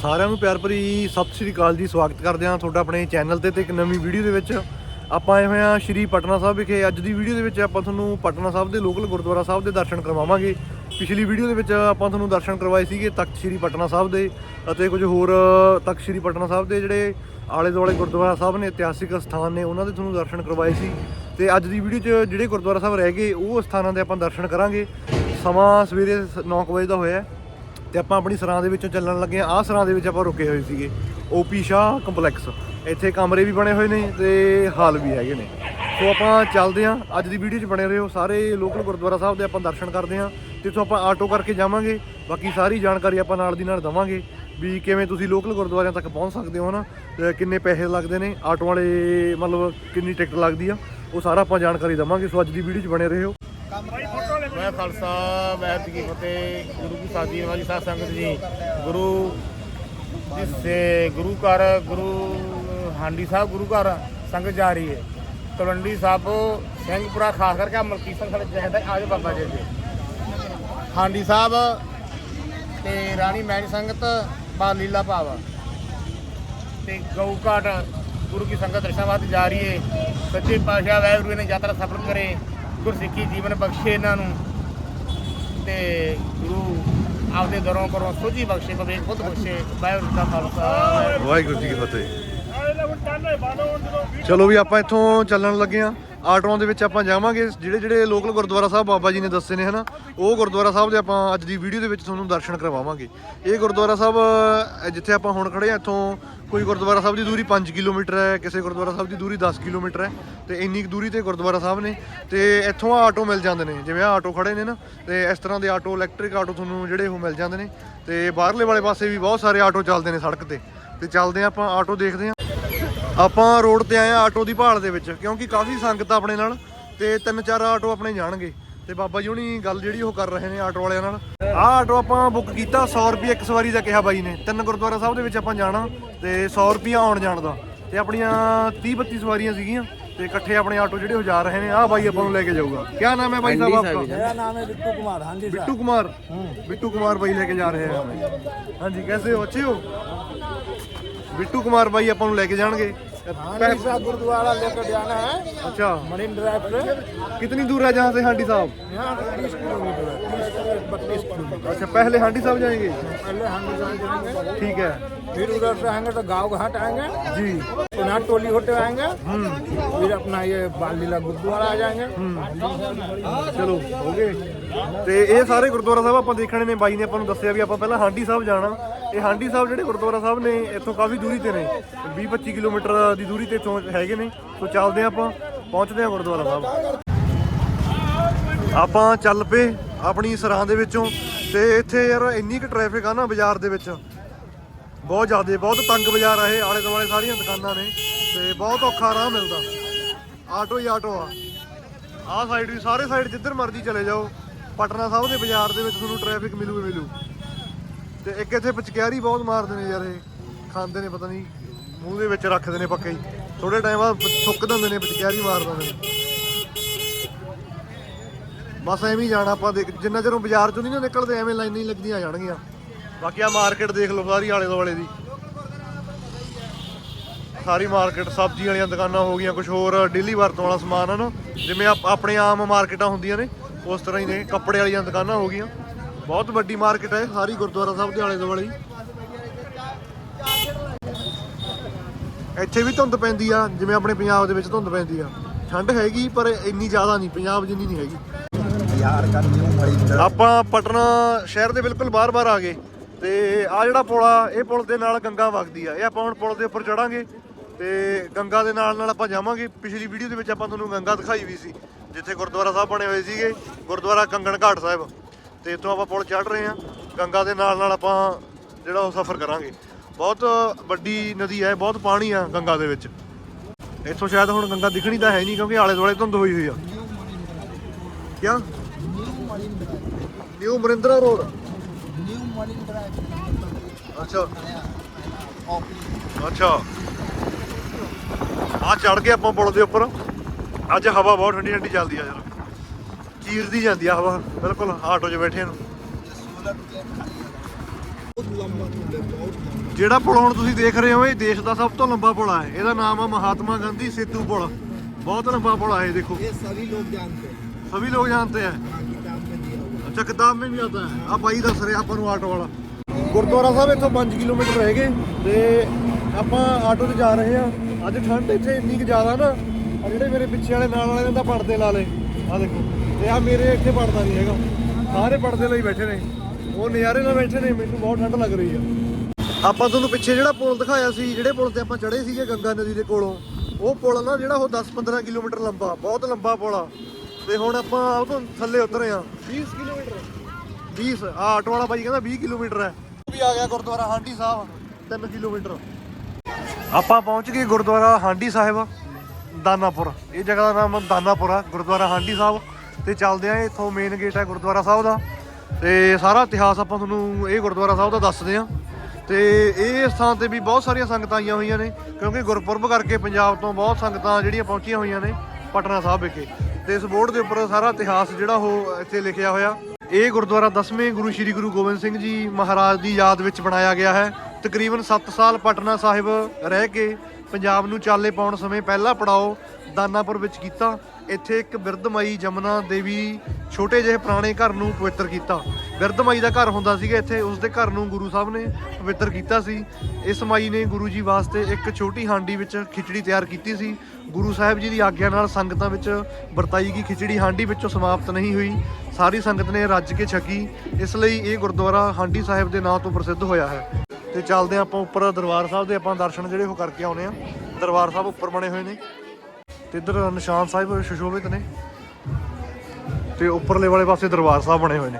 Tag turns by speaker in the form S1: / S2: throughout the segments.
S1: ਸਾਰਿਆਂ ਨੂੰ ਪਿਆਰ ਭਰੀ ਸਤਿ ਸ੍ਰੀ ਅਕਾਲ ਜੀ, ਸਵਾਗਤ ਕਰਦੇ ਹਾਂ ਤੁਹਾਡਾ ਆਪਣੇ ਚੈਨਲ ਤੇ ਤੇ ਇੱਕ ਨਵੀਂ ਵੀਡੀਓ ਦੇ ਵਿੱਚ। ਆਪਾਂ ਆਏ ਹੋਏ ਹਾਂ ਸ਼੍ਰੀ ਪਟਨਾ ਸਾਹਿਬ ਵਿਖੇ। ਅੱਜ ਦੀ ਵੀਡੀਓ ਦੇ ਵਿੱਚ ਆਪਾਂ ਤੁਹਾਨੂੰ ਪਟਨਾ ਸਾਹਿਬ ਦੇ ਲੋਕਲ ਗੁਰਦੁਆਰਾ ਸਾਹਿਬ ਦੇ ਦਰਸ਼ਨ ਕਰਵਾਵਾਂਗੇ। ਪਿਛਲੀ ਵੀਡੀਓ ਦੇ ਵਿੱਚ ਆਪਾਂ ਤੁਹਾਨੂੰ ਦਰਸ਼ਨ ਕਰਵਾਏ ਸੀਗੇ ਤਖਤ ਸ਼੍ਰੀ ਪਟਨਾ ਸਾਹਿਬ ਦੇ ਅਤੇ ਕੁਝ ਹੋਰ ਤਖਤ ਸ਼੍ਰੀ ਪਟਨਾ ਸਾਹਿਬ ਦੇ ਜਿਹੜੇ ਆਲੇ ਦੁਆਲੇ ਗੁਰਦੁਆਰਾ ਸਾਹਿਬ ਨੇ, ਇਤਿਹਾਸਿਕ ਸਥਾਨ ਨੇ, ਉਹਨਾਂ ਦੇ ਤੁਹਾਨੂੰ ਦਰਸ਼ਨ ਕਰਵਾਏ ਸੀ। ਤੇ ਅੱਜ ਦੀ ਵੀਡੀਓ 'ਚ ਜਿਹੜੇ ਗੁਰਦੁਆਰਾ ਸਾਹਿਬ ਰਹਿ ਗਏ, ਉਹ ਸਥਾਨਾਂ ਦੇ ਆਪਾਂ ਦਰਸ਼ਨ ਕਰਾਂਗੇ। ਸਮਾਂ ਸਵੇਰੇ 9 ਵਜੇ ਦਾ ਹੋਇਆ ਹੈ ਤੇ ਆਪਾਂ ਆਪਣੀ ਸਰਾਂ ਦੇ ਵਿੱਚੋਂ ਚੱਲਣ ਲੱਗੇ ਆ ਆਹ ਸਰਾਂ ਦੇ ਵਿੱਚ ਆਪਾਂ ਰੁਕੇ ਹੋਏ ਸੀਗੇ। OP Shah complex. ਇੱਥੇ ਕਮਰੇ ਵੀ ਬਣੇ ਹੋਏ ਨੇ ਤੇ ਹਾਲ ਵੀ ਹੈਗੇ ਨੇ। ਸੋ ਆਪਾਂ ਚੱਲਦੇ ਆ ਅੱਜ ਦੀ ਵੀਡੀਓ 'ਚ ਬਣੇ ਰਹੋ। ਸਾਰੇ ਲੋਕਲ ਗੁਰਦੁਆਰਾ ਸਾਹਿਬ ਦੇ ਆਪਾਂ ਦਰਸ਼ਨ ਕਰਦੇ ਆ ਤੇ ਇੱਥੋਂ ਆਪਾਂ ਆਟੋ ਕਰਕੇ ਜਾਵਾਂਗੇ, ਬਾਕੀ ਸਾਰੀ ਜਾਣਕਾਰੀ ਆਪਾਂ ਨਾਲ ਦੀ ਨਾਲ ਦਵਾਂਗੇ ਵੀ ਕਿਵੇਂ ਤੁਸੀਂ ਲੋਕਲ ਗੁਰਦੁਆਰਿਆਂ ਤੱਕ ਪਹੁੰਚ ਸਕਦੇ ਹੋ ਨਾ ਕਿੰਨੇ ਪੈਸੇ ਲੱਗਦੇ ਨੇ, ਆਟੋ ਵਾਲੇ ਮਤਲਬ ਕਿੰਨੀ ਟਿਕਟ ਲੱਗਦੀ ਆ। ਉਹ ਸਾਰਾ ਆਪਾਂ ਜਾਣਕਾਰੀ ਦਵਾਂਗੇ, ਸੋ ਅੱਜ ਦੀ ਵੀਡੀਓ 'ਚ ਬਣੇ ਰਹੋ।
S2: ਮੈਂ ਖਾਲਸਾ ਵਾਹਿਗੁਰੂ ਜੀ ਫਤਿਹ, ਗੁਰੂ ਕੀ ਸਾਜੀ ਵਾਲੀ ਸਾਧ ਸੰਗਤ ਜੀ। ਗੁਰੂ ਜਿਸੇ ਗੁਰੂ ਘਰ, ਗੁਰੂ ਹਾਂਡੀ ਸਾਹਿਬ ਗੁਰੂ ਘਰ ਸੰਗਤ ਜਾ ਰਹੀ ਹੈ। ਤਲਵੰਡੀ ਸਾਹਿਬ, ਸਿੰਘਪੁਰਾ, ਖਾਸ ਕਰਕੇ ਆਹ ਮਲਕੀ ਸਿੰਘ ਸਾਡੇ ਜਹਦਾ ਆਜੋ ਬਾਬਾ ਜੀ ਦੇ ਹਾਂਡੀ ਸਾਹਿਬ ਤੇ ਰਾਣੀ ਮੈਣੀ ਸੰਗਤ, ਬਾਲ ਲੀਲਾ ਭਾਵਾ। ਤੇ ਗਊ ਘਾਟ ਗੁਰੂ ਕੀ ਸੰਗਤ ਦਰਸ਼ਨਾਂ ਵਾਸਤੇ ਜਾ ਰਹੀ ਹੈ ਸੱਚੇ ਪਾਤਸ਼ਾਹ ਵਾਹਿਗੁਰੂ ਨੇ ਯਾਤਰਾ ਸਫਲ ਕਰੇ। ਗੁਰਸਿੱਖੀ ਜੀਵਨ ਬਖਸ਼ੇ ਇਹਨਾਂ ਨੂੰ। ਤੇ ਗੁਰੂ ਆਪਦੇ ਦਰੋਂ ਕਰੋ ਸੋਝੀ ਬਖਸ਼ੇ ਬਵੇਕ ਬੁੱਧ ਬਖਸ਼ੇ। ਵਾਹਿਗੁਰੂ ਦਾ ਖਾਲਸਾ। ਵਾਹਿਗੁਰੂ
S1: ਜੀ ਕੀ ਫਤਿਹ। ਚਲੋ ਵੀ ਆਪਾਂ ਇੱਥੋਂ ਚੱਲਣ ਲੱਗੇ ਆ। ਆਟੋਆਂ ਦੇ ਵਿੱਚ ਆਪਾਂ ਜਾਵਾਂਗੇ। ਜਿਹੜੇ ਜਿਹੜੇ ਲੋਕਲ ਗੁਰਦੁਆਰਾ ਸਾਹਿਬ ਬਾਬਾ ਜੀ ਨੇ ਦੱਸੇ ਨੇ, ਹਨਾ? ਉਹ ਗੁਰਦੁਆਰਾ ਸਾਹਿਬ ਦੇ ਆਪਾਂ ਅੱਜ ਦੀ ਵੀਡੀਓ ਦੇ ਵਿੱਚ ਤੁਹਾਨੂੰ ਦਰਸ਼ਨ ਕਰਵਾਵਾਂਗੇ। ਇਹ ਗੁਰਦੁਆਰਾ ਸਾਹਿਬ ਜਿੱਥੇ ਆਪਾਂ ਹੁਣ ਖੜੇ ਆ ਇੱਥੋਂ ਕੋਈ ਗੁਰਦੁਆਰਾ ਸਾਹਿਬ ਦੀ ਦੂਰੀ 5 ਕਿਲੋਮੀਟਰ ਹੈ, ਕਿਸੇ ਗੁਰਦੁਆਰਾ ਸਾਹਿਬ ਦੀ ਦੂਰੀ 10 ਕਿਲੋਮੀਟਰ ਹੈ, ਤੇ ਇੰਨੀ ਕੁ ਦੂਰੀ ਤੇ ਗੁਰਦੁਆਰਾ ਸਾਹਿਬ ਨੇ, ਤੇ ਇੱਥੋਂ ਆ ਆਟੋ ਮਿਲ ਜਾਂਦੇ ਨੇ। ਜਿਵੇਂ ਆ ਆਟੋ ਖੜੇ ਨੇ ਨਾ, ਤੇ ਇਸ ਤਰ੍ਹਾਂ ਦੇ ਆਟੋ ਇਲੈਕਟ੍ਰਿਕ ਆਟੋ ਤੁਹਾਨੂੰ ਜਿਹੜੇ ਉਹ ਮਿਲ ਜਾਂਦੇ ਨੇ, ਤੇ ਬਾਹਰਲੇ ਵਾਲੇ ਪਾਸੇ ਵੀ ਬਹੁਤ ਸਾਰੇ ਆਟੋ ਚੱਲਦੇ ਨੇ ਸੜਕ ਤੇ। ਤੇ ਚੱਲਦੇ ਆ ਆਪਾਂ, ਆਟੋ ਦੇਖਦੇ ਆ ਆਪਾਂ ਰੋਡ ਤੇ ਆਏ ਆ ਆਟੋ ਦੀ ਭਾਲ ਦੇ ਵਿੱਚ ਕਿਉਂਕਿ ਕਾਫੀ ਸੰਗਤ ਆਪਣੇ ਨਾਲ ਤੇ ਤਿੰਨ ਚਾਰ ਆਟੋ ਆਪਣੇ ਜਾਣਗੇ। ਤੇ ਬਾਬਾ ਜੀ ਹੁਣੀ ਗੱਲ ਜਿਹੜੀ ਉਹ ਕਰ ਰਹੇ ਨੇ ਆਟੋ ਵਾਲਿਆਂ ਨਾਲ। ਆਹ ਆਟੋ ਆਪਾਂ ਬੁੱਕ ਕੀਤਾ 100 ਰੁਪਏ ਇੱਕ ਸਵਾਰੀ ਦਾ ਕਿਹਾ ਬਾਈ ਨੇ। ਤਿੰਨ ਗੁਰਦੁਆਰਾ ਸਾਹਿਬ ਦੇ ਵਿੱਚ ਆਪਾਂ ਜਾਣਾ ਤੇ 100 ਰੁਪਏ ਆਉਣ ਜਾਣ ਦਾ। ਤੇ ਆਪਣੀਆਂ 30 32 ਸਵਾਰੀਆਂ ਸੀਗੀਆਂ ਤੇ ਇਕੱਠੇ ਆਪਣੇ ਆਟੋ ਜਿਹੜੇ ਹੋ ਜਾ ਰਹੇ ਨੇ। ਆਹ ਬਾਈ ਆਪਾਂ ਨੂੰ ਲੈ ਕੇ ਜਾਊਗਾ। ਕਿਆ ਨਾਮ ਹੈ ਬਾਈ ਸਾਹਿਬ ਆਪਕਾ?
S3: ਮੇਰਾ ਨਾਮ ਹੈ ਬਿੱਟੂ ਕੁਮਾਰ।
S1: ਹਾਂਜੀ ਬਿੱਟੂ ਕੁਮਾਰ। ਬਿੱਟੂ ਕੁਮਾਰ ਬਾਈ ਲੈ ਕੇ ਜਾ ਰਹੇ ਆ। ਹਾਂਜੀ ਕੈਸੇ ਹੋ? ਅੱਛੇ ਹੋ? ਬਿੱਟੂ ਕੁਮਾਰ ਬਾਈ ਆਪਾਂ ਨੂੰ ਲੈ ਕੇ ਜਾਣਗੇ।
S3: हांडी साहब गुरुद्वारा लेकर जाना है
S1: अच्छा
S3: मरीन ड्राइव पे
S1: कितनी दूर है जहाँ से हांडी साहब
S3: यहाँ से तीस किलोमीटर है तीस से बत्तीस किलोमीटर
S1: अच्छा पहले हांडी साहब जाएंगे
S3: पहले हांडी साहब जाएंगे
S1: ठीक है
S3: फिर उधर से आएंगे तो गाँव घाट आएंगे
S1: जी
S3: पुनः टोली होते आएंगे फिर अपना ये बाल लीला गुरुद्वारा आ जाएंगे
S1: ਚਲੋ ਹੋ ਗਏ ਤੇ ਇਹ ਸਾਰੇ ਗੁਰਦੁਆਰਾ ਸਾਹਿਬ ਆਪਾਂ ਦੇਖਣੇ ਨੇ ਬਾਈ ਨੇ ਆਪਾਂ ਨੂੰ ਦੱਸਿਆ ਵੀ ਆਪਾਂ ਪਹਿਲਾਂ ਹਾਂਡੀ ਸਾਹਿਬ ਜਾਣਾ ਇਹ ਹਾਂਡੀ ਸਾਹਿਬ ਜਿਹੜੇ ਗੁਰਦੁਆਰਾ ਸਾਹਿਬ ਨੇ, ਇੱਥੋਂ ਕਾਫੀ ਦੂਰੀ ਤੇ ਨੇ। 20 25 ਕਿਲੋਮੀਟਰ ਦੀ ਦੂਰੀ ਤੇ ਇੱਥੋਂ ਹੈਗੇ ਨੇ। ਸੋ ਚੱਲਦੇ ਹਾਂ ਆਪਾਂ, ਪਹੁੰਚਦੇ ਹਾਂ ਗੁਰਦੁਆਰਾ ਸਾਹਿਬ। ਆਪਾਂ ਚੱਲ ਪਏ ਆਪਣੀ ਸਰਾਂ ਦੇ ਵਿੱਚੋਂ ਤੇ ਇੱਥੇ ਯਾਰ ਇੰਨੀ ਕੁ ਟ੍ਰੈਫਿਕ ਆ ਨਾ ਬਾਜ਼ਾਰ ਦੇ ਵਿੱਚ। ਬਹੁਤ ਜ਼ਿਆਦਾ, ਬਹੁਤ ਤੰਗ ਬਾਜ਼ਾਰ ਆ ਇਹ ਆਲੇ ਦੁਆਲੇ ਸਾਰੀਆਂ ਦੁਕਾਨਾਂ ਨੇ ਤੇ ਬਹੁਤ ਔਖਾ ਰਾਹ ਮਿਲਦਾ। ਆਟੋ ਹੀ ਆਟੋ ਆ। ਆਹ ਸਾਈਡ ਵੀ, ਸਾਰੇ ਸਾਈਡ ਜਿੱਧਰ ਮਰਜ਼ੀ ਚਲੇ ਜਾਓ। ਪਟਨਾ ਸਾਹਿਬ ਦੇ ਬਾਜ਼ਾਰ ਦੇ ਵਿੱਚ ਤੁਹਾਨੂੰ ਟ੍ਰੈਫਿਕ ਮਿਲੂ ਮਿਲੂ। ਤੇ ਇੱਕ ਇੱਥੇ ਪਚਕਿਆਰੀ ਬਹੁਤ ਮਾਰਦੇ ਨੇ ਯਾਰ ਇਹ। ਖਾਂਦੇ ਨੇ, ਪਤਾ ਨਹੀਂ, ਮੂੰਹ ਦੇ ਵਿੱਚ ਰੱਖਦੇ ਨੇ ਪੱਕੇ ਹੀ। ਥੋੜੇ ਟਾਈਮ ਬਾਅਦ ਪ- ਦਿੰਦੇ ਨੇ ਪਚਕਿਆਰੀ ਮਾਰ ਦਿੰਦੇ ਨੇ। ਬਸ ਐਵੇਂ ਹੀ ਜਾਣਾ ਆਪਾਂ ਦੇਖ, ਜਿੰਨਾ ਚਿਰ ਬਾਜ਼ਾਰ ਚੋਂ ਨਹੀਂ ਨਾ ਨਿਕਲਦੇ, ਐਵੇਂ ਲਾਈਨਾਂ ਹੀ ਲੱਗਦੀਆਂ ਜਾਣਗੀਆਂ। ਬਾਕੀ ਆ ਮਾਰਕੀਟ ਦੇਖ ਲਓ, ਸਾਰੀ ਆਲੇ ਦੁਆਲੇ ਦੀ। ਸਾਰੀ ਮਾਰਕੀਟ ਸਬਜ਼ੀ ਵਾਲੀਆਂ ਦੁਕਾਨਾਂ ਹੋ ਗਈਆਂ ਕੁਝ ਹੋਰ ਡੇਲੀ ਵਰਤੋਂ ਵਾਲਾ ਸਮਾਨ ਹਨ ਜਿਵੇਂ ਆਪ- ਆਪਣੇ ਆਮ ਮਾਰਕੀਟਾਂ ਹੁੰਦੀਆਂ ਨੇ, ਉਸ ਤਰ੍ਹਾਂ ਹੀ ਨੇ, ਕੱਪੜੇ ਵਾਲੀਆਂ ਦੁਕਾਨਾਂ ਹੋ ਗਈਆਂ। ਬਹੁਤ ਵੱਡੀ ਮਾਰਕੀਟ ਹੈ, ਸਾਰੀ ਗੁਰਦੁਆਰਾ ਸਾਹਿਬ ਦੇ ਆਲੇ ਦੁਆਲੇ ਇੱਥੇ ਵੀ ਧੁੰਦ ਪੈਂਦੀ ਆ, ਜਿਵੇਂ ਆਪਣੇ ਪੰਜਾਬ ਦੇ ਵਿੱਚ ਧੁੰਦ ਪੈਂਦੀ ਆ। ਠੰਡ ਹੈਗੀ, ਪਰ ਇੰਨੀ ਜ਼ਿਆਦਾ ਨਹੀਂ, ਪੰਜਾਬ ਜਿੰਨੀ ਨਹੀਂ ਹੈਗੀ।
S3: ਯਾਰ ਕਰਨੀ ਬੜੀ
S1: ਆਪਾਂ ਪਟਨਾ ਸ਼ਹਿਰ ਦੇ ਬਿਲਕੁਲ ਬਾਹਰ-ਬਾਹਰ ਆ ਗਏ, ਤੇ ਆ ਜਿਹੜਾ ਪੁਲ ਆ, ਇਹ ਪੁਲ ਦੇ ਨਾਲ ਗੰਗਾ ਵਗਦੀ ਆ। ਇਹ ਆਪਾਂ ਹੁਣ ਪੁਲ ਦੇ ਉੱਪਰ ਚੜਾਂਗੇ, ਤੇ ਗੰਗਾ ਦੇ ਨਾਲ ਨਾਲ ਆਪਾਂ ਜਾਵਾਂਗੇ। ਪਿਛਲੀ ਵੀਡੀਓ ਦੇ ਵਿੱਚ ਆਪਾਂ ਤੁਹਾਨੂੰ ਗੰਗਾ ਦਿਖਾਈ ਵੀ ਸੀ, ਜਿੱਥੇ ਗੁਰਦੁਆਰਾ ਸਾਹਿਬ ਬਣੇ ਹੋਏ ਸੀਗੇ, ਗੁਰਦੁਆਰਾ ਕੰਗਣ ਘਾਟ ਸਾਹਿਬ। ਤੇ ਇਤੋਂ ਆਪਾਂ ਪੁਲ ਚੜ ਰਹੇ ਹਾਂ। ਗੰਗਾ ਦੇ ਨਾਲ ਨਾਲ ਆਪਾਂ ਜਿਹੜਾ ਉਹ ਸਫ਼ਰ ਕਰਾਂਗੇ। ਬਹੁਤ ਵੱਡੀ ਨਦੀ ਹੈ ਬਹੁਤ ਪਾਣੀ ਆ ਗੰਗਾ ਦੇ ਵਿੱਚ। ਇੱਥੋਂ ਸ਼ਾਇਦ ਹੁਣ ਗੰਗਾ ਦਿਖਣੀ ਤਾਂ ਹੈ ਨਹੀਂ ਕਿਉਂਕਿ ਆਲੇ ਦੁਆਲੇ ਧੁੰਦ ਹੋਈ ਹੋਈ ਆ। ਕਿਆ? New Marindra
S3: road new Marindra
S1: ਅੱਛਾ। ਅੱਛਾ। ਆ ਚੜ ਕੇ ਆਪਾਂ ਪੁਲ ਦੇ ਉੱਪਰ। ਅੱਜ ਹਵਾ ਬਹੁਤ ਠੰਡੀ ਠੰਡੀ ਚੱਲਦੀ ਆ ਯਾਰ। ਚੀਰਦੀ ਜਾਂਦੀ ਆ ਹਵਾ ਬਿਲਕੁਲ ਆਟੋ 'ਚ ਬੈਠੇ ਨੂੰ ਜਿਹੜਾ ਪੁਲ ਹੁਣ ਤੁਸੀਂ ਦੇਖ ਰਹੇ ਹੋ ਇਹ ਦੇਸ਼ ਦਾ ਸਭ ਤੋਂ ਲੰਬਾ ਪੁਲ ਹੈ ਇਹਦਾ ਨਾਮ ਆ ਮਹਾਤਮਾ ਗਾਂਧੀ ਸੇਤੂ ਪੁਲ ਬਹੁਤ ਲੰਬਾ ਪੁਲ ਹੈ ਇਹ ਦੇਖੋ
S3: ये सभी लोग जानते हैं
S1: सभी लोग जानते हैं
S3: हाँ, किताब में दिया हुआ
S1: ਅੱਛਾ ਕਿਤਾਬ में ਵੀ ਆਤਾ ਹੈ ਆ ਬਾਈ ਦੱਸ ਰਿਹਾ ਆਪਾਂ ਨੂੰ ਆਟੋ ਵਾਲਾ ਗੁਰਦੁਆਰਾ ਸਾਹਿਬ ਇੱਥੋਂ 5 ਕਿਲੋਮੀਟਰ ਰਹਿ ਗਏ ਤੇ ਆਪਾਂ ਆਟੋ ਤੇ ਜਾ ਰਹੇ ਆ ਅੱਜ ਠੰਡ ਇੱਥੇ ਇੰਨੀ ਕੁ ਜ਼ਿਆਦਾ ਨਾ ਆ ਜਿਹੜੇ ਮੇਰੇ ਪਿੱਛੇ ਵਾਲੇ ਨਾਲ ਵਾਲੇ ਨੇ ਤਾਂ ਪੜਦੇ ਲਾ ਲੇ ਆ ਦੇਖੋ ਤੇ ਆ ਮੇਰੇ ਇੱਥੇ ਪੜਦਾ ਨਹੀਂ ਹੈਗਾ। ਸਾਰੇ ਪੜਦੇ ਲਈ ਬੈਠੇ ਨੇ। ਉਹ ਨਜ਼ਾਰੇ ਨਾਲ ਬੈਠੇ ਨੇ ਮੈਨੂੰ ਬਹੁਤ ਠੰਡ ਲੱਗ ਰਹੀ ਆ। ਆਪਾਂ ਤੁਹਾਨੂੰ ਪਿੱਛੇ ਜਿਹੜਾ ਪੁਲ ਦਿਖਾਇਆ ਸੀ ਜਿਹੜੇ ਪੁਲ ਤੇ ਆਪਾਂ ਚੜੇ ਸੀਗੇ ਗੰਗਾ ਨਦੀ ਦੇ ਕੋਲੋਂ ਉਹ ਪੁਲ ਨਾ ਜਿਹੜਾ ਉਹ 10-15 ਕਿਲੋਮੀਟਰ ਲੰਬਾ ਬਹੁਤ ਲੰਬਾ ਪੁਲ ਆ। ਤੇ ਹੁਣ ਆਪਾਂ ਉਹ ਤੋਂ ਥੱਲੇ ਉਤਰੇ ਆ। 20 ਕਿਲੋਮੀਟਰ। 20 ਆ ਆਟੋ ਵਾਲਾ ਬਾਈ ਕਹਿੰਦਾ 20 ਕਿਲੋਮੀਟਰ ਹੈ। ਵੀ ਆ ਗਿਆ ਗੁਰਦੁਆਰਾ ਹਾਂਡੀ ਸਾਹਿਬ 3 ਕਿਲੋਮੀਟਰ। ਆਪਾਂ ਪਹੁੰਚ ਗਏ ਗੁਰਦੁਆਰਾ ਹਾਂਡੀ ਸਾਹਿਬ ਦਾਨਾਪੁਰ। ਇਹ ਜਗ੍ਹਾ ਦਾ ਨਾਮ ਦਾਨਾਪੁਰ ਆ ਗੁਰਦੁਆਰਾ ਹਾਂਡੀ ਸਾਹਿਬ। ਤੇ ਚੱਲਦੇ ਆ ਇੱਥੋਂ ਮੇਨ ਗੇਟ ਹੈ ਗੁਰਦੁਆਰਾ ਸਾਹਿਬ ਦਾ। ਤੇ ਸਾਰਾ ਇਤਿਹਾਸ ਆਪਾਂ ਤੁਹਾਨੂੰ ਇਹ ਗੁਰਦੁਆਰਾ ਸਾਹਿਬ ਦਾ ਦੱਸਦੇ ਆ। ਤੇ ਇਹ ਸਥਾਨ ਤੇ ਵੀ ਬਹੁਤ ਸਾਰੀਆਂ ਸੰਗਤਾਂ ਆਈਆਂ ਹੋਈਆਂ ਨੇ, ਕਿਉਂਕਿ ਗੁਰਪੁਰਬ ਕਰਕੇ ਪੰਜਾਬ ਤੋਂ ਬਹੁਤ ਸੰਗਤਾਂ ਜਿਹੜੀਆਂ ਪਹੁੰਚੀਆਂ ਹੋਈਆਂ ਨੇ ਪਟਨਾ ਸਾਹਿਬ ਵਿਖੇ। ਤੇ ਇਸ ਬੋਰਡ ਦੇ ਉੱਪਰ ਸਾਰਾ ਇਤਿਹਾਸ ਜਿਹੜਾ ਉਹ ਇੱਥੇ ਲਿਖਿਆ ਹੋਇਆ। ਇਹ ਗੁਰਦੁਆਰਾ 10ਵੇਂ ਗੁਰੂ ਸ੍ਰੀ ਗੁਰੂ ਗੋਬਿੰਦ ਸਿੰਘ ਜੀ ਮਹਾਰਾਜ ਦੀ ਯਾਦ ਵਿੱਚ ਬਣਾਇਆ ਗਿਆ ਹੈ। ਤਕਰੀਬਨ 7 ਸਾਲ ਪਟਨਾ ਸਾਹਿਬ ਰਹਿ ਕੇ ਪੰਜਾਬ ਨੂੰ ਚਾਲੇ ਪਾਉਣ ਸਮੇਂ ਪਹਿਲਾ ਪੜਾਓ ਦਾਨਾਪੁਰ ਵਿੱਚ ਕੀਤਾ। ਇੱਥੇ ਇੱਕ ਬਿਰਧਮਾਈ ਜਮਨਾ ਦੇਵੀ ਛੋਟੇ ਜਿਹੇ ਪੁਰਾਣੇ ਘਰ ਨੂੰ ਪਵਿੱਤਰ ਕੀਤਾ। ਬਿਰਧਮਾਈ ਦਾ ਘਰ ਹੁੰਦਾ ਸੀਗਾ ਇੱਥੇ, ਉਸ ਦੇ ਘਰ ਨੂੰ ਗੁਰੂ ਸਾਹਿਬ ਨੇ ਪਵਿੱਤਰ ਕੀਤਾ ਸੀ। ਇਸ ਮਾਈ ਨੇ ਗੁਰੂ ਜੀ ਵਾਸਤੇ ਇੱਕ ਛੋਟੀ ਹਾਂਡੀ ਵਿੱਚ ਖਿਚੜੀ ਤਿਆਰ ਕੀਤੀ ਸੀ। ਗੁਰੂ ਸਾਹਿਬ ਜੀ ਦੀ ਆਗਿਆ ਨਾਲ ਸੰਗਤਾਂ ਵਿੱਚ ਵਰਤਾਈ ਗਈ ਖਿਚੜੀ। ਹਾਂਡੀ ਵਿੱਚੋਂ ਸਮਾਪਤ ਨਹੀਂ ਹੋਈ। ਸਾਰੀ ਸੰਗਤ ਨੇ ਰੱਜ ਕੇ ਛਕੀ। ਇਸ ਲਈ ਇਹ ਗੁਰਦੁਆਰਾ ਹਾਂਡੀ ਸਾਹਿਬ ਦੇ ਨਾਂ ਤੋਂ ਪ੍ਰਸਿੱਧ ਹੋਇਆ ਹੈ। ਤੇ ਚੱਲਦੇ ਹਾਂ ਆਪਾਂ ਉੱਪਰ ਦਰਬਾਰ ਸਾਹਿਬ ਦੇ ਆਪਾਂ ਦਰਸ਼ਨ ਜਿਹੜੇ ਉਹ ਕਰਕੇ ਆਉਨੇ ਆ ਦਰਬਾਰ ਸਾਹਿਬ ਉੱਪਰ ਬਣੇ ਹੋਏ ਨੇ। ਤੇ ਇਧਰ ਨਿਸ਼ਾਨ ਸਾਹਿਬ, ਸ਼ਸ਼ੋਭਿਤ ਨੇ। ਤੇ ਉੱਪਰਲੇ ਵਾਲੇ ਪਾਸੇ ਦਰਬਾਰ ਸਾਹਿਬ ਬਣੇ ਹੋਏ ਨੇ।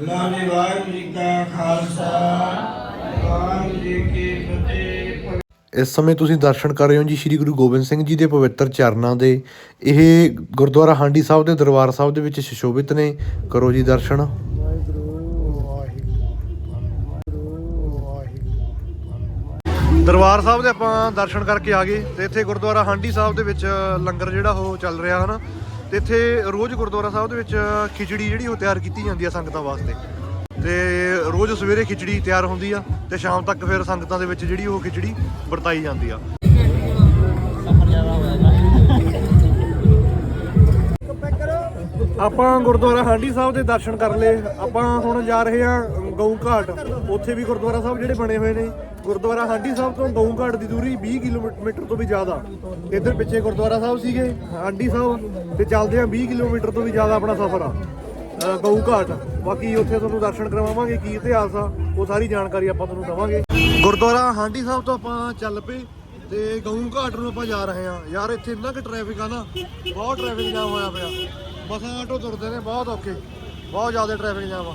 S3: ਲਾਨੇ ਵਾਹਿਗੁਰੂ ਜੀ ਕਾ ਖਾਲਸਾ।
S1: ਇਸ ਸਮੇਂ ਤੁਸੀਂ ਦਰਸ਼ਨ ਕਰ ਰਹੇ ਹੋ ਜੀ ਸ੍ਰੀ ਗੁਰੂ ਗੋਬਿੰਦ ਸਿੰਘ ਜੀ ਦੇ ਪਵਿੱਤਰ ਚਰਨਾਂ ਦੇ। ਇਹ ਗੁਰਦੁਆਰਾ ਹਾਂਡੀ ਸਾਹਿਬ ਦੇ ਦਰਬਾਰ ਸਾਹਿਬ ਦੇ ਵਿੱਚ ਸੁਸ਼ੋਭਿਤ ਨੇ। ਕਰੋ ਜੀ ਦਰਸ਼ਨ। ਦਰਬਾਰ ਸਾਹਿਬ ਦੇ ਆਪਾਂ ਦਰਸ਼ਨ ਕਰਕੇ ਆ ਗਏ ਤੇ ਇੱਥੇ ਗੁਰਦੁਆਰਾ ਹਾਂਡੀ ਸਾਹਿਬ ਦੇ ਵਿੱਚ ਲੰਗਰ ਜਿਹੜਾ ਉਹ ਚੱਲ ਰਿਹਾ ਹਨਾ। ਤੇ ਇੱਥੇ ਰੋਜ਼ ਗੁਰਦੁਆਰਾ ਸਾਹਿਬ ਦੇ ਵਿੱਚ ਖਿਚੜੀ ਜਿਹੜੀ ਉਹ ਤਿਆਰ ਕੀਤੀ ਜਾਂਦੀ ਆ ਸੰਗਤਾਂ ਵਾਸਤੇ। ਤੇ ਰੋਜ਼ ਸਵੇਰੇ ਖਿਚੜੀ ਤਿਆਰ ਹੁੰਦੀ ਆ ਤੇ ਸ਼ਾਮ ਤੱਕ ਫਿਰ ਸੰਗਤਾਂ ਦੇ ਵਿੱਚ ਜਿਹੜੀ ਉਹ ਖਿਚੜੀ ਵਰਤਾਈ ਜਾਂਦੀ ਆ। ਆਪਾਂ ਗੁਰਦੁਆਰਾ ਹਾਂਡੀ ਸਾਹਿਬ ਦੇ ਦਰਸ਼ਨ ਕਰ ਲਏ। ਆਪਾਂ ਹੁਣ ਜਾ ਰਹੇ ਹਾਂ ਗਊ ਘਾਟ। ਉੱਥੇ ਵੀ ਗੁਰਦੁਆਰਾ ਸਾਹਿਬ ਜਿਹੜੇ ਬਣੇ ਹੋਏ ਨੇ। ਗੁਰਦੁਆਰਾ ਹਾਂਡੀ ਸਾਹਿਬ ਤੋਂ ਗਊ ਘਾਟ ਦੀ ਦੂਰੀ 20 ਕਿਲੋਮੀਟਰ ਤੋਂ ਵੀ ਜ਼ਿਆਦਾ। ਇੱਧਰ ਪਿੱਛੇ ਗੁਰਦੁਆਰਾ ਸਾਹਿਬ ਸੀਗੇ ਹਾਂਡੀ ਸਾਹਿਬ, ਤੇ ਚੱਲਦੇ ਆ 20 ਕਿਲੋਮੀਟਰ ਤੋਂ ਵੀ ਜ਼ਿਆਦਾ ਆਪਣਾ ਸਫ਼ਰ ਆ। ਗਊ ਘਾਟ। ਬਾਕੀ ਉੱਥੇ ਤੁਹਾਨੂੰ ਦਰਸ਼ਨ ਕਰਵਾਵਾਂਗੇ, ਕੀ ਇਤਿਹਾਸ ਆ, ਉਹ ਸਾਰੀ ਜਾਣਕਾਰੀ ਆਪਾਂ ਤੁਹਾਨੂੰ ਦਵਾਂਗੇ। ਗੁਰਦੁਆਰਾ ਹਾਂਡੀ ਸਾਹਿਬ ਤੋਂ ਆਪਾਂ ਚੱਲ ਪਏ ਤੇ ਗਊ ਘਾਟ ਨੂੰ ਆਪਾਂ ਜਾ ਰਹੇ ਹਾਂ। ਯਾਰ, ਇੱਥੇ ਇੰਨਾ ਕਿ ਟ੍ਰੈਫਿਕ ਆ ਨਾ, ਬਹੁਤ ਟ੍ਰੈਫਿਕ ਜਾਮ ਹੋਇਆ ਪਿਆ। ਮਸਾਂ ਆਟੋ ਤੁਰਦੇ ਨੇ, ਬਹੁਤ ਔਖੇ। ਬਹੁਤ ਜ਼ਿਆਦਾ ਟ੍ਰੈਫਿਕ ਜਾਮ ਆ।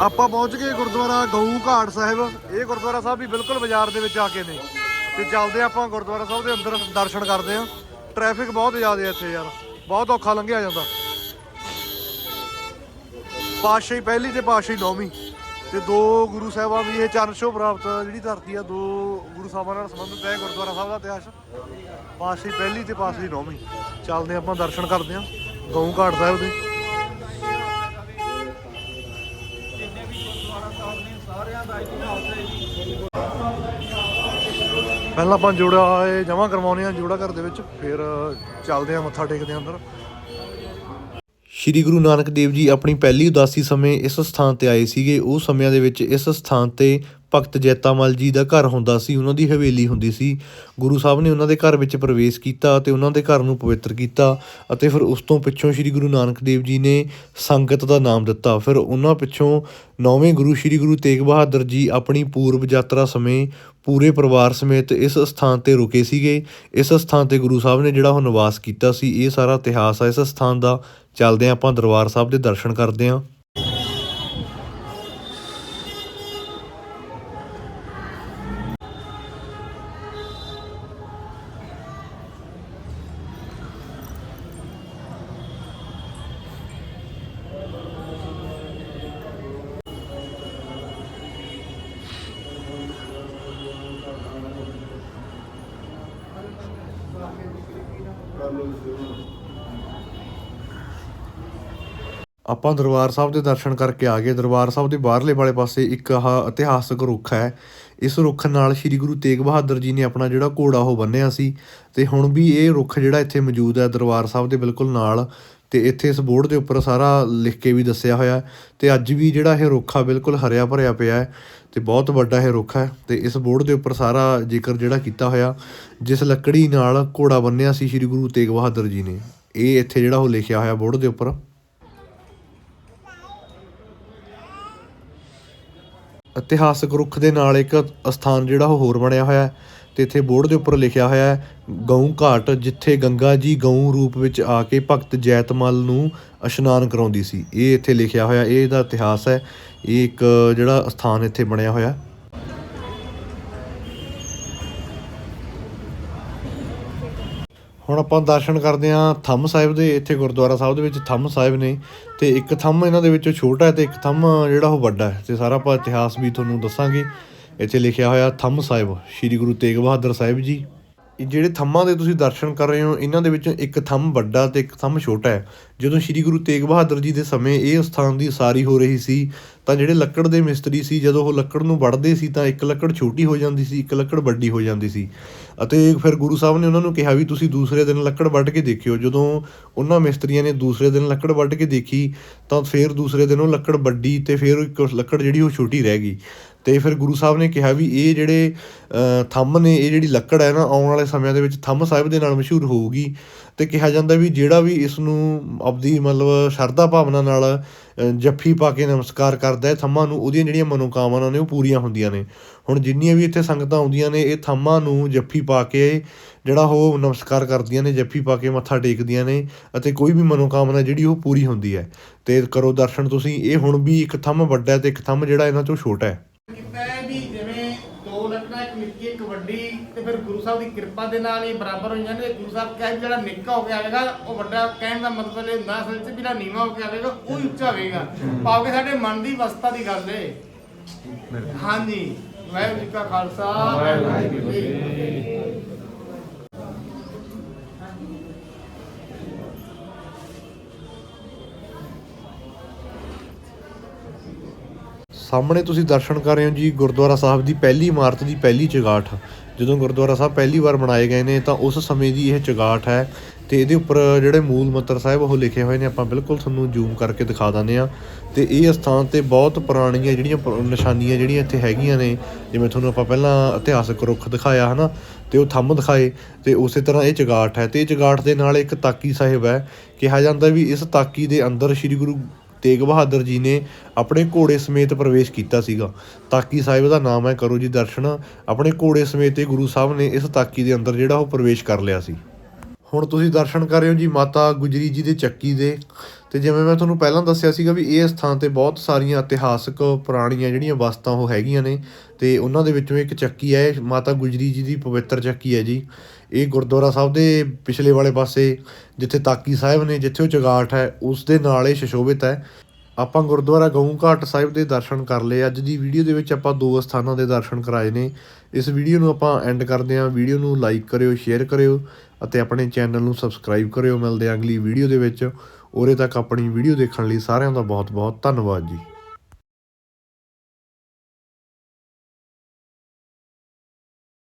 S1: ਆਪਾਂ ਪਹੁੰਚ ਗਏ ਗੁਰਦੁਆਰਾ ਗਊ ਘਾਟ ਸਾਹਿਬ। ਇਹ ਗੁਰਦੁਆਰਾ ਸਾਹਿਬ ਵੀ ਬਿਲਕੁਲ ਬਾਜ਼ਾਰ ਦੇ ਵਿੱਚ ਆ ਕੇ ਨੇ। ਤੇ ਚੱਲਦੇ ਆਪਾਂ ਗੁਰਦੁਆਰਾ ਸਾਹਿਬ ਦੇ ਅੰਦਰ ਦਰਸ਼ਨ ਕਰਦੇ ਆ ਟ੍ਰੈਫਿਕ ਬਹੁਤ ਜ਼ਿਆਦਾ ਇੱਥੇ ਯਾਰ। ਬਹੁਤ ਔਖਾ ਲੰਘਿਆ ਜਾਂਦਾ। ਪਾਤਸ਼ਾਹੀ ਪਹਿਲੀ ਤੇ ਪਾਤਸ਼ਾਹੀ ਨੌਵੀਂ। ਤੇ ਦੋ ਗੁਰੂ ਸਾਹਿਬਾਂ ਦੀ ਇਹ ਚਰਨ ਛੋਹ ਪ੍ਰਾਪਤ ਜਿਹੜੀ ਧਰਤੀ ਆ, ਦੋ ਗੁਰੂ ਸਾਹਿਬਾਂ ਨਾਲ ਸੰਬੰਧਿਤ ਹੈ, ਗੁਰਦੁਆਰਾ ਸਾਹਿਬ ਦਾ ਇਤਿਹਾਸ। ਪਾਤਸ਼ਾਹੀ ਪਹਿਲੀ ਤੇ ਪਾਤਸ਼ਾਹੀ ਨੌਵੀਂ। ਚੱਲਦੇ ਆਪਾਂ, ਦਰਸ਼ਨ ਕਰਦੇ ਆ ਗਊ ਘਾਟ ਸਾਹਿਬ ਦੇ। ਪਹਿਲਾਂ ਆਪਾਂ ਜੋੜਾ ਇਹ ਜਮਾ ਕਰਵਾਉਣੇ ਆ ਜੋੜਾ ਘਰ ਦੇ ਵਿੱਚ, ਫਿਰ ਚੱਲਦੇ ਆ ਮੱਥਾ ਟੇਕਦੇ ਆ ਅੰਦਰ। ਸ਼੍ਰੀ ਗੁਰੂ ਨਾਨਕ ਦੇਵ ਜੀ ਆਪਣੀ ਪਹਿਲੀ ਉਦਾਸੀ ਸਮੇਂ ਇਸ ਸਥਾਨ ਤੇ ਆਏ ਸੀਗੇ। ਉਹ ਸਮਿਆਂ ਦੇ ਵਿੱਚ ਇਸ ਸਥਾਨ ਤੇ ਭਗਤ ਜੈਤਾਮਲ ਜੀ ਦਾ ਘਰ ਹੁੰਦਾ ਸੀ, ਉਹਨਾਂ ਦੀ ਹਵੇਲੀ ਹੁੰਦੀ ਸੀ। ਗੁਰੂ ਸਾਹਿਬ ਨੇ ਉਹਨਾਂ ਦੇ ਘਰ ਵਿੱਚ ਪ੍ਰਵੇਸ਼ ਕੀਤਾ ਅਤੇ ਉਹਨਾਂ ਦੇ ਘਰ ਨੂੰ ਪਵਿੱਤਰ ਕੀਤਾ ਅਤੇ ਫਿਰ ਉਸ ਤੋਂ ਪਿੱਛੋਂ ਸ਼੍ਰੀ ਗੁਰੂ ਨਾਨਕ ਦੇਵ ਜੀ ਨੇ ਸੰਗਤ ਦਾ ਨਾਮ ਦਿੱਤਾ। ਫਿਰ ਉਹਨਾਂ ਪਿੱਛੋਂ ਨੌਵੇਂ ਗੁਰੂ ਸ਼੍ਰੀ ਗੁਰੂ ਤੇਗ ਬਹਾਦਰ ਜੀ ਆਪਣੀ ਪੂਰਬ ਯਾਤਰਾ ਸਮੇਂ ਪੂਰੇ ਪਰਿਵਾਰ ਸਮੇਤ ਇਸ ਸਥਾਨ ਤੇ ਰੁਕੇ ਸੀਗੇ। ਇਸ ਸਥਾਨ ਤੇ ਗੁਰੂ ਸਾਹਿਬ ਨੇ ਜਿਹੜਾ ਉਹ ਨਿਵਾਸ ਕੀਤਾ ਸੀ, ਇਹ ਸਾਰਾ ਇਤਿਹਾਸ ਆ ਇਸ ਸਥਾਨ ਦਾ। ਚੱਲਦੇ ਆਪਾਂ ਦਰਬਾਰ ਸਾਹਿਬ ਦੇ ਦਰਸ਼ਨ ਕਰਦੇ ਹਾਂ। ਆਪਾਂ ਦਰਬਾਰ ਸਾਹਿਬ ਦੇ ਦਰਸ਼ਨ ਕਰਕੇ ਆ ਗਏ। ਦਰਬਾਰ ਸਾਹਿਬ ਦੇ ਬਾਹਰਲੇ ਵਾਲੇ ਪਾਸੇ ਇੱਕ ਆਹ ਇਤਿਹਾਸਕ ਰੁੱਖ ਹੈ। ਇਸ ਰੁੱਖ ਨਾਲ ਸ੍ਰੀ ਗੁਰੂ ਤੇਗ ਬਹਾਦਰ ਜੀ ਨੇ ਆਪਣਾ ਜਿਹੜਾ ਘੋੜਾ ਉਹ ਬੰਨਿਆ ਸੀ। ਤੇ ਹੁਣ ਵੀ ਇਹ ਰੁੱਖ ਜਿਹੜਾ ਇੱਥੇ ਮੌਜੂਦ ਹੈ ਦਰਬਾਰ ਸਾਹਿਬ ਦੇ ਬਿਲਕੁਲ ਨਾਲ। ਤੇ ਇੱਥੇ ਇਸ ਬੋਰਡ ਦੇ ਉੱਪਰ ਸਾਰਾ ਲਿਖ ਕੇ ਵੀ ਦੱਸਿਆ ਹੋਇਆ ਹੈ। ਤੇ ਅੱਜ ਵੀ ਜਿਹੜਾ ਇਹ ਰੁੱਖ ਆ, ਬਿਲਕੁਲ ਹਰਿਆ ਭਰਿਆ ਪਿਆ ਹੈ ਤੇ ਬਹੁਤ ਵੱਡਾ ਇਹ ਰੁੱਖ ਹੈ ਤੇ ਇਸ ਬੋਰਡ ਦੇ ਉੱਪਰ ਸਾਰਾ ਜ਼ਿਕਰ ਜਿਹੜਾ ਕੀਤਾ ਹੋਇਆ, ਜਿਸ ਲੱਕੜੀ ਨਾਲ ਘੋੜਾ ਬੰਨਿਆ ਸੀ ਸ੍ਰੀ ਗੁਰੂ ਤੇਗ ਬਹਾਦਰ ਜੀ ਨੇ। ਇਹ ਇੱਥੇ ਜਿਹੜਾ ਉਹ ਲਿਖਿਆ ਹੋਇਆ ਬੋਰਡ ਦੇ ਉੱਪਰ। ਇਤਿਹਾਸਕ ਰੁੱਖ ਦੇ ਨਾਲ ਇੱਕ ਸਥਾਨ ਜਿਹੜਾ ਉਹ ਹੋਰ ਬਣਿਆ ਹੋਇਆ ਤੇ ਇੱਥੇ ਬੋਰਡ ਦੇ ਉੱਪਰ ਲਿਖਿਆ ਹੋਇਆ ਹੈ, ਗਊ ਘਾਟ ਜਿੱਥੇ ਗੰਗਾ ਜੀ ਗਊ ਰੂਪ ਵਿੱਚ ਆ ਕੇ ਭਗਤ ਜੈਤਮਲ ਨੂੰ ਇਸ਼ਨਾਨ ਕਰਾਉਂਦੀ ਸੀ। ਇਹ ਇੱਥੇ ਲਿਖਿਆ ਹੋਇਆ, ਇਹ ਇਹਦਾ ਇਤਿਹਾਸ ਹੈ। ਇਹ ਇੱਕ ਜਿਹੜਾ ਸਥਾਨ ਇੱਥੇ ਬਣਿਆ ਹੋਇਆ। ਹੁਣ ਆਪਾਂ ਦਰਸ਼ਨ ਕਰਦੇ ਹਾਂ ਥੰਮ ਸਾਹਿਬ ਦੇ, ਇੱਥੇ ਗੁਰਦੁਆਰਾ ਸਾਹਿਬ ਦੇ ਵਿੱਚ ਥੰਮ ਸਾਹਿਬ ਨੇ ਤੇ ਇੱਕ ਥੰਮ ਇਹਨਾਂ ਦੇ ਵਿੱਚੋਂ ਛੋਟਾ ਹੈ ਤੇ ਇੱਕ ਥੰਮ ਜਿਹੜਾ ਉਹ ਵੱਡਾ ਹੈ। ਤੇ ਸਾਰਾ ਆਪਾਂ ਇਤਿਹਾਸ ਵੀ ਤੁਹਾਨੂੰ ਦੱਸਾਂਗੇ। ਇੱਥੇ ਲਿਖਿਆ ਹੋਇਆ ਥੰਮ ਸਾਹਿਬ, ਸ੍ਰੀ ਗੁਰੂ ਤੇਗ ਬਹਾਦਰ ਸਾਹਿਬ ਜੀ। ਜਿਹੜੇ ਥੰਮਾਂ ਦੇ ਤੁਸੀਂ ਦਰਸ਼ਨ ਕਰ ਰਹੇ ਹੋ, ਇਹਨਾਂ ਦੇ ਵਿੱਚੋਂ ਇੱਕ ਥੰਮ ਵੱਡਾ ਤੇ ਇੱਕ ਥੰਮ ਛੋਟਾ ਹੈ। ਜਦੋਂ ਸ੍ਰੀ ਗੁਰੂ ਤੇਗ ਬਹਾਦਰ ਜੀ ਦੇ ਸਮੇਂ ਇਹ ਸਥਾਨ ਦੀ ਉਸਾਰੀ ਹੋ ਰਹੀ ਸੀ, ਤਾਂ ਜਿਹੜੇ ਲੱਕੜ ਦੇ ਮਿਸਤਰੀ ਸੀ, ਜਦੋਂ ਉਹ ਲੱਕੜ ਨੂੰ ਵੱਢਦੇ ਸੀ, ਤਾਂ ਇੱਕ ਲੱਕੜ ਛੋਟੀ ਹੋ ਜਾਂਦੀ ਸੀ, ਇੱਕ ਲੱਕੜ ਵੱਡੀ ਹੋ ਜਾਂਦੀ ਸੀ। ਅਤੇ ਫਿਰ ਗੁਰੂ ਸਾਹਿਬ ਨੇ ਉਹਨਾਂ ਨੂੰ ਕਿਹਾ ਵੀ ਤੁਸੀਂ ਦੂਸਰੇ ਦਿਨ ਲੱਕੜ ਵੱਢ ਕੇ ਦੇਖਿਓ। ਜਦੋਂ ਉਹਨਾਂ ਮਿਸਤਰੀਆਂ ਨੇ ਦੂਸਰੇ ਦਿਨ ਲੱਕੜ ਵੱਢ ਕੇ ਦੇਖੀ, ਤਾਂ ਫਿਰ ਦੂਸਰੇ ਦਿਨ ਉਹ ਲੱਕੜ ਵੱਡੀ ਤੇ ਫਿਰ ਇੱਕ ਲੱਕੜ ਜਿਹੜੀ ਉਹ ਛੋਟੀ ਰਹਿ ਗਈ। ਤੇ ਫਿਰ ਗੁਰੂ ਸਾਹਿਬ ਨੇ ਕਿਹਾ ਵੀ ਇਹ ਜਿਹੜੇ ਥੰਮ ਨੇ, ਇਹ ਜਿਹੜੀ ਲੱਕੜ ਹੈ ਨਾ, ਆਉਣ ਵਾਲੇ ਸਮਿਆਂ ਦੇ ਵਿੱਚ ਥੰਮ ਸਾਹਿਬ ਦੇ ਨਾਲ ਮਸ਼ਹੂਰ ਹੋਊਗੀ। ਤੇ ਕਿਹਾ ਜਾਂਦਾ ਵੀ ਜਿਹੜਾ ਵੀ ਇਸ ਨੂੰ ਆਪਦੀ ਮਤਲਬ ਸ਼ਰਧਾ ਭਾਵਨਾ ਨਾਲ ਜੱਫੀ ਪਾ ਕੇ ਨਮਸਕਾਰ ਕਰਦਾ ਹੈ, ਥੰਮਾਂ ਨੂੰ, ਉਹਦੀਆਂ ਜਿਹੜੀਆਂ ਮਨੋਕਾਮਨਾ ਨੇ ਉਹ ਪੂਰੀਆਂ ਹੁੰਦੀਆਂ ਨੇ। ਹੁਣ ਜਿੰਨੀਆਂ ਵੀ ਇੱਥੇ ਸੰਗਤਾਂ ਆਉਂਦੀਆਂ ਨੇ, ਇਹ ਥੰਮਾਂ ਨੂੰ ਜੱਫੀ ਪਾ ਕੇ ਜਿਹੜਾ ਉਹ ਨਮਸਕਾਰ ਕਰਦੀਆਂ ਨੇ, ਜੱਫੀ ਪਾ ਕੇ ਮੱਥਾ ਟੇਕਦੀਆਂ ਨੇ ਅਤੇ ਕੋਈ ਵੀ ਮਨੋਕਾਮਨਾ ਜਿਹੜੀ ਉਹ ਪੂਰੀ ਹੁੰਦੀ ਹੈ। ਤੇ ਕਰੋ ਦਰਸ਼ਨ ਤੁਸੀਂ, ਇਹ ਹੁਣ ਵੀ ਇੱਕ ਥੰਮ ਵੱਡਾ ਹੈ ਤੇ ਇੱਕ ਥੰਮ ਜਿਹੜਾ ਇਹਨਾਂ ਚੋਂ ਛੋਟਾ ਹੈ।
S2: ਕੀਤਾ ਹੈ ਵੀ ਜਿਵੇਂ ਦੋ ਲੱਕੜਾਂ ਇੱਕ ਨਿੱਕੀ ਇੱਕ ਵੱਡੀ ਤੇ ਫਿਰ ਗੁਰੂ ਸਾਹਿਬ ਦੀ ਕਿਰਪਾ ਦੇ ਨਾਲ ਹੀ ਬਰਾਬਰ ਹੋ ਜਾਂਦੇ ਗੁਰੂ ਸਾਹਿਬ ਕਹੇ ਜਿਹੜਾ ਨਿੱਕਾ ਹੋ ਕੇ ਆਵੇਗਾ ਉਹ ਵੱਡਾ ਕਹਿਣ ਦਾ ਮਤਲਬ ਇਹ ਹੁੰਦਾ ਅਸਲ 'ਚ ਵੀ ਜਿਹੜਾ ਨੀਵਾਂ ਹੋ ਕੇ ਆਵੇਗਾ ਉਹ ਹੀ ਉੱਚਾ ਹੋਵੇਗਾ। ਕਿ ਸਾਡੇ ਮਨ ਦੀ ਅਵਸਥਾ ਦੀ ਗੱਲ ਏ। ਹਾਂਜੀ। ਵਾਹਿਗੁਰੂ ਜੀ ਕਾ ਖਾਲਸਾ। ਵਾਹਿਗੁਰੂ ਜੀ ਕੀ ਫਤਿਹ।
S1: ਸਾਹਮਣੇ ਤੁਸੀਂ ਦਰਸ਼ਨ ਕਰ ਰਹੇ ਹੋ ਜੀ ਗੁਰਦੁਆਰਾ ਸਾਹਿਬ ਦੀ ਪਹਿਲੀ ਇਮਾਰਤ ਦੀ ਪਹਿਲੀ ਚਗਾਠ। ਜਦੋਂ ਗੁਰਦੁਆਰਾ ਸਾਹਿਬ ਪਹਿਲੀ ਵਾਰ ਬਣਾਏ ਗਏ ਨੇ ਤਾਂ ਉਸ ਸਮੇਂ ਦੀ ਇਹ ਚਗਾਠ ਹੈ ਤੇ ਇਹਦੇ ਉੱਪਰ ਜਿਹੜੇ ਮੂਲ ਮੰਤਰ ਸਾਹਿਬ ਉਹ ਲਿਖੇ ਹੋਏ ਨੇ, ਆਪਾਂ ਬਿਲਕੁਲ ਤੁਹਾਨੂੰ ਜ਼ੂਮ ਕਰਕੇ ਦਿਖਾ ਦਿੰਦੇ ਆ ਤੇ ਇਹ ਸਥਾਨ ਤੇ ਬਹੁਤ ਪੁਰਾਣੀਆਂ ਜਿਹੜੀਆਂ ਪੁਰ- ਨਿਸ਼ਾਨੀਆਂ ਜਿਹੜੀਆਂ ਇੱਥੇ ਹੈਗੀਆਂ ਨੇ, ਜਿਵੇਂ ਤੁਹਾਨੂੰ ਆਪਾਂ ਪਹਿਲਾਂ ਇਤਿਹਾਸਕ ਰੁੱਖ ਦਿਖਾਇਆ, ਹਨਾ? ਤੇ ਉਹ ਥੰਮ ਦਿਖਾਏ, ਤੇ ਉਸੇ ਤਰ੍ਹਾਂ ਇਹ ਚਗਾਠ ਹੈ। ਤੇ ਇਹ ਚਗਾਠ ਦੇ ਨਾਲ ਇੱਕ ਤਾਕੀ ਸਾਹਿਬ ਹੈ। ਕਿਹਾ ਜਾਂਦਾ ਵੀ ਇਸ ਤਾਕੀ ਦੇ ਅੰਦਰ ਸ੍ਰੀ ਗੁਰੂ ਤੇਗ ਬਹਾਦਰ ਜੀ ਨੇ ਆਪਣੇ ਘੋੜੇ ਸਮੇਤ ਪ੍ਰਵੇਸ਼ ਕੀਤਾ ਸੀਗਾ। ਤਾਕੀ ਸਾਹਿਬ ਦਾ ਨਾਮ ਹੈ ਕਰੋ ਜੀ ਦਰਸ਼ਨ। ਆਪਣੇ ਘੋੜੇ ਸਮੇਤ ਇਹ ਗੁਰੂ ਸਾਹਿਬ ਨੇ ਇਸ ਤਾਕੀ ਦੇ ਅੰਦਰ ਜਿਹੜਾ ਉਹ ਪ੍ਰਵੇਸ਼ ਕਰ ਲਿਆ ਸੀ। ਹੁਣ ਤੁਸੀਂ ਦਰਸ਼ਨ ਕਰ ਰਹੇ ਹੋ ਜੀ ਮਾਤਾ ਗੁਜਰੀ ਜੀ ਦੇ ਚੱਕੀ ਦੇ। ਤੇ ਜਿਵੇਂ ਮੈਂ ਤੁਹਾਨੂੰ ਪਹਿਲਾਂ ਦੱਸਿਆ ਸੀਗਾ ਵੀ ਇਹ ਸਥਾਨ ਤੇ ਬਹੁਤ ਸਾਰੀਆਂ ਇਤਿਹਾਸਕ ਪੁਰਾਣੀਆਂ ਜਿਹੜੀਆਂ ਵਸਤਾਂ ਉਹ ਹੈਗੀਆਂ ਨੇ। ਤੇ ਉਹਨਾਂ ਦੇ ਵਿੱਚੋਂ ਇੱਕ ਚੱਕੀ ਹੈ, ਮਾਤਾ ਗੁਜਰੀ ਜੀ ਦੀ ਪਵਿੱਤਰ ਚੱਕੀ ਹੈ ਜੀ। ਇਹ ਗੁਰਦੁਆਰਾ ਸਾਹਿਬ ਦੇ ਪਿਛਲੇ ਵਾਲੇ ਪਾਸੇ, ਜਿੱਥੇ ਤਾਕੀ ਸਾਹਿਬ ਨੇ, ਜਿੱਥੇ ਉਹ ਚਗਾਠ ਹੈ, ਉਸ ਦੇ ਨਾਲ ਇਹ ਸ਼ਸ਼ੋਭਿਤ ਹੈ। ਆਪਾਂ ਗੁਰਦੁਆਰਾ ਗਊ ਘਾਟ ਸਾਹਿਬ ਦੇ ਦਰਸ਼ਨ ਕਰ ਲਏ। ਅੱਜ ਦੀ ਵੀਡੀਓ ਦੇ ਵਿੱਚ ਆਪਾਂ ਦੋ ਸਥਾਨਾਂ ਦੇ ਦਰਸ਼ਨ ਕਰਾਏ ਨੇ। ਇਸ ਵੀਡੀਓ ਨੂੰ ਆਪਾਂ ਐਂਡ ਕਰਦੇ ਹਾਂ। ਵੀਡੀਓ ਨੂੰ ਲਾਈਕ ਕਰਿਓ ਸ਼ੇਅਰ ਕਰਿਓ ਅਤੇ ਆਪਣੇ ਚੈਨਲ ਨੂੰ ਸਬਸਕ੍ਰਾਈਬ ਕਰਿਓ। ਮਿਲਦੇ ਹਾਂ ਅਗਲੀ ਵੀਡੀਓ ਦੇ ਵਿੱਚ। ਉਰੇ ਤੱਕ ਆਪਣੀ ਵੀਡੀਓ ਦੇਖਣ ਲਈ ਸਾਰਿਆਂ ਦਾ ਬਹੁਤ ਬਹੁਤ ਧੰਨਵਾਦ ਜੀ।